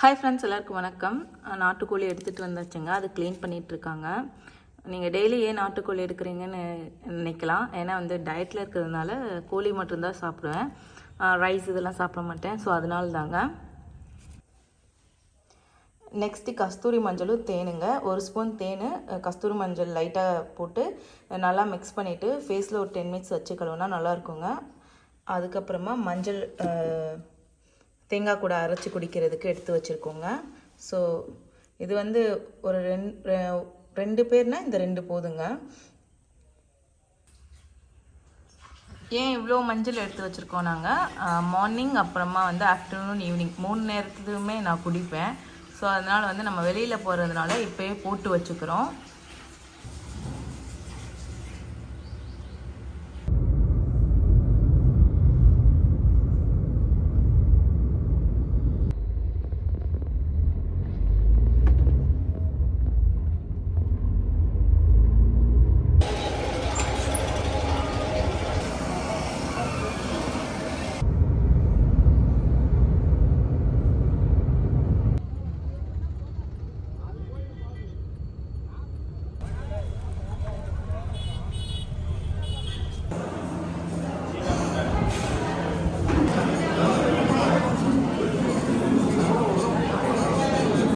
Hi friends எல்லாருக்கும் வணக்கம். நாட்டுக்கோழி எடுத்துகிட்டு வந்தாச்சுங்க. அது க்ளீன் பண்ணிகிட்ருக்காங்க நீங்கள் டெய்லி ஏன் நாட்டுக்கோழி எடுக்கிறீங்கன்னு நினைக்கலாம். ஏன்னா வந்து டயட்டில் இருக்கிறதுனால கோழி மட்டும்தான் சாப்பிடுவேன். ரைஸ் இதெல்லாம் சாப்பிட மாட்டேன். ஸோ அதனால தாங்க நெக்ஸ்ட்டு கஸ்தூரி மஞ்சளும் தேனுங்க. ஒரு ஸ்பூன் தேன் கஸ்தூரி மஞ்சள் லைட்டாக போட்டு நல்லா மிக்ஸ் பண்ணிவிட்டு ஃபேஸில் ஒரு டென் மினிட்ஸ் வச்சு கழுவுனா நல்லா இருக்குங்க. அதுக்கப்புறமா மஞ்சள் தேங்காய் கூட அரைச்சி குடிக்கிறதுக்கு எடுத்து வச்சுருக்கோங்க. ஸோ இது வந்து ஒரு ரெண் ரெ- ரெண்டு பேர்னா இந்த ரெண்டு போதுங்க. ஏன் இவ்வளோ மஞ்சள் எடுத்து வச்சுருக்கோம் நாங்கள் மார்னிங் அப்புறமா வந்து ஆஃப்டர்நூன் ஈவினிங் மூணு நேரத்துலையுமே நான் குடிப்பேன். ஸோ அதனால் வந்து நம்ம வெளியில் போகிறதுனால இப்போயே போட்டு வச்சுக்கிறோம்.